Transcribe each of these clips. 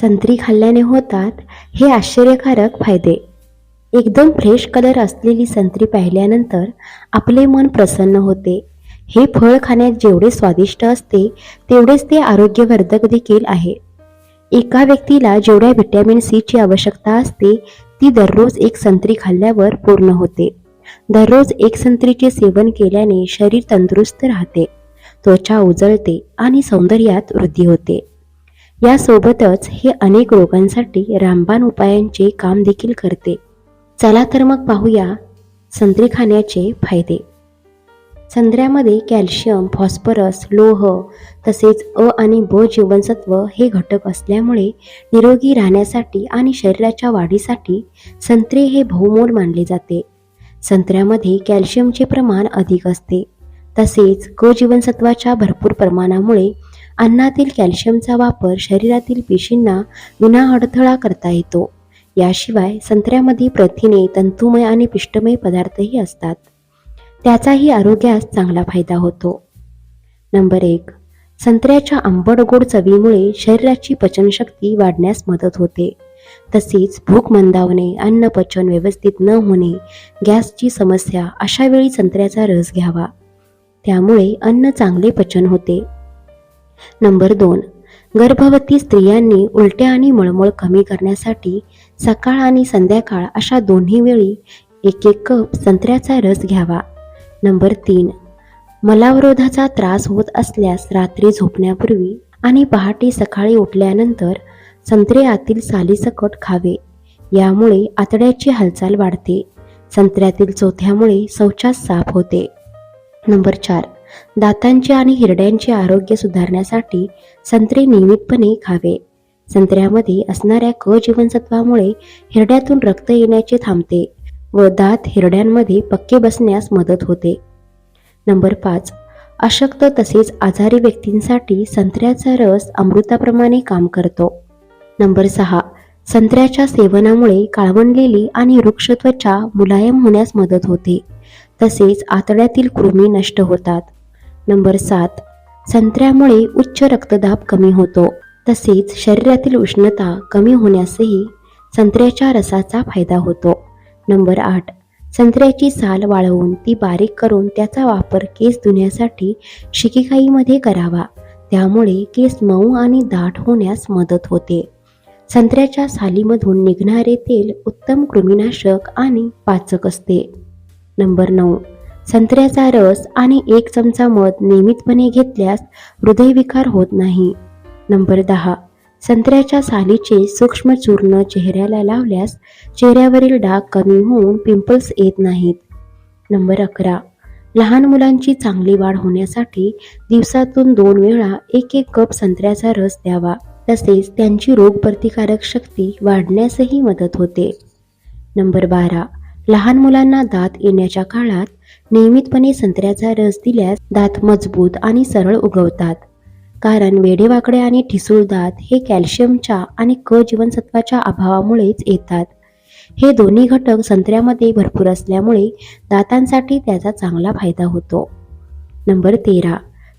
संत्री खाल्ल्याने होतात हे आश्चर्यकारक फायदे. एकदम फ्रेश कलर असलेली संत्री पाहिल्यानंतर आपले मन प्रसन्न होते. हे फळ खाण्यात जेवढे स्वादिष्ट असते तेवढेच ते आरोग्यवर्धक देखील आहे. एका व्यक्तीला जेवढ्या व्हिटॅमिन सीची आवश्यकता असते ती दररोज एक संत्री खाल्ल्यावर पूर्ण होते. दररोज एक संत्रीचे सेवन केल्याने शरीर तंदुरुस्त राहते त्वचा उजळते आणि सौंदर्यात वृद्धी होते. यासोबतच हे अनेक रोगांसाठी रामबाण उपायांचे काम देखील करते. चला तर मग पाहूया संत्री खाण्याचे फायदे. संत्र्यामध्ये कॅल्शियम फॉस्फरस लोह तसेच अ आणि ब जीवनसत्व हे घटक असल्यामुळे निरोगी राहण्यासाठी आणि शरीराच्या वाढीसाठी संत्रे हे बहुमोल मानले जाते. संत्र्यामध्ये कॅल्शियमचे प्रमाण अधिक असते. तसेच क जीवनसत्वाच्या भरपूर प्रमाणामुळे अन्नातील कॅल्शियमचा वापर शरीरातील पेशींना विना अडथळा करता येतो. याशिवाय संत्र्यामध्ये प्रथिने तंतुमय आणि पिष्टमय पदार्थही असतात. त्याचाही आरोग्यास चांगला फायदा होतो. नंबर एक संत्र्याच्या आंबट गोड चवीमुळे शरीराची पचनशक्ती वाढण्यास मदत होते. तसेच भूक मंदावणे अन्न पचन व्यवस्थित न होणे गॅसची समस्या अशा वेळी संत्र्याचा रस घ्यावा. त्यामुळे अन्न चांगले पचन होते. नंबर दोन. गर्भवती स्त्रियांनी उलट्या आणि मळमळ कमी करण्यासाठी सकाळ आणि संध्याकाळ अशा दोन्ही वेळी एक एक कप संत्र्याचा रस घ्यावा. नंबर तीन. मलावरोधाचा त्रास होत असल्यास रात्री झोपण्यापूर्वी आणि पहाटे सकाळी उठल्यानंतर संत्रे आतील सालीसकट खावे. यामुळे आतड्याची हालचाल वाढते. संत्र्यातील चोथ्यामुळे शौचास साफ होते. नंबर चार. दातांचे आणि हिरड्यांचे आरोग्य सुधारण्यासाठी संत्रे नियमितपणे खावे. संत्र्यामध्ये असणाऱ्या क जीवनसत्वामुळे हिरड्यातून रक्त येण्याचे थांबते व दात हिरड्यांमध्ये पक्के बसण्यास मदत होते. नंबर पाच. अशक्त तसेच आजारी व्यक्तींसाठी संत्र्याचा रस अमृताप्रमाणे काम करतो. नंबर सहा. संत्र्याच्या सेवनामुळे काळवंडलेली आणि वृक्ष त्वचा मुलायम होण्यास मदत होते. तसेच आतड्यातील कृमी नष्ट होतात. नंबर सात. संत्र्यामुळे उच्च रक्तदाब कमी होतो. तसेच शरीरातील उष्णता कमी होण्यासही संत्र्याच्या रसाचा फायदा होतो. नंबर आठ. संत्र्याची साल वाळवून ती बारीक करून त्याचा वापर केस धुण्यासाठी शिकिकाईमध्ये करावा. त्यामुळे केस मऊ आणि दाट होण्यास मदत होते. संत्र्याच्या सालीमधून निघणारे तेल उत्तम कृमिनाशक आणि पाचक असते. नंबर नऊ. संत्र्याचा रस आणि एक चमचा मध नियमितपणे घेतल्यास हृदयविकार होत नाही. नंबर दहा. संत्र्याच्या सालीचे सूक्ष्म चूर्ण चेहऱ्याला लावल्यास चेहऱ्यावरील डाग कमी होऊन पिंपल्स येत नाहीत. नंबर अकरा. लहान मुलांची चांगली वाढ होण्यासाठी दिवसातून दोन वेळा एक एक कप संत्र्याचा रस द्यावा. तसेच त्यांची रोगप्रतिकारक शक्ती वाढण्यासही मदत होते. नंबर बारा. लहान मुलांना दात येण्याच्या काळात नियमितपणे संत्र्याचा रस दिल्यास दात मजबूत आणि सरळ उगवतात. कारण वेडेवाकडे आणि ठिसूळ दात हे कॅल्शियमच्या आणि क जीवनसत्वाच्या अभावामुळेच येतात. हे दोन्ही घटक संत्र्यामध्ये भरपूर असल्यामुळे दातांसाठी त्याचा चांगला फायदा होतो. नंबर तेरा.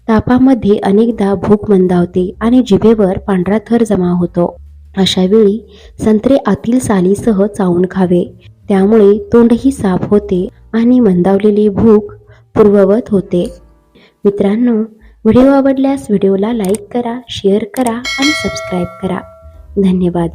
तापामध्ये अनेकदा भूक मंदावते आणि जिभेवर पांढरा थर जमा होतो. अशा वेळी संत्रे आतील सालीसह चावून खावे. त्यामुळे तोंडही साफ होते आणि मंदावलेली भूक पूर्ववत होते. मित्रांनो व्हिडिओ आवडल्यास व्हिडिओला लाईक करा शेअर करा आणि सबस्क्राईब करा. धन्यवाद.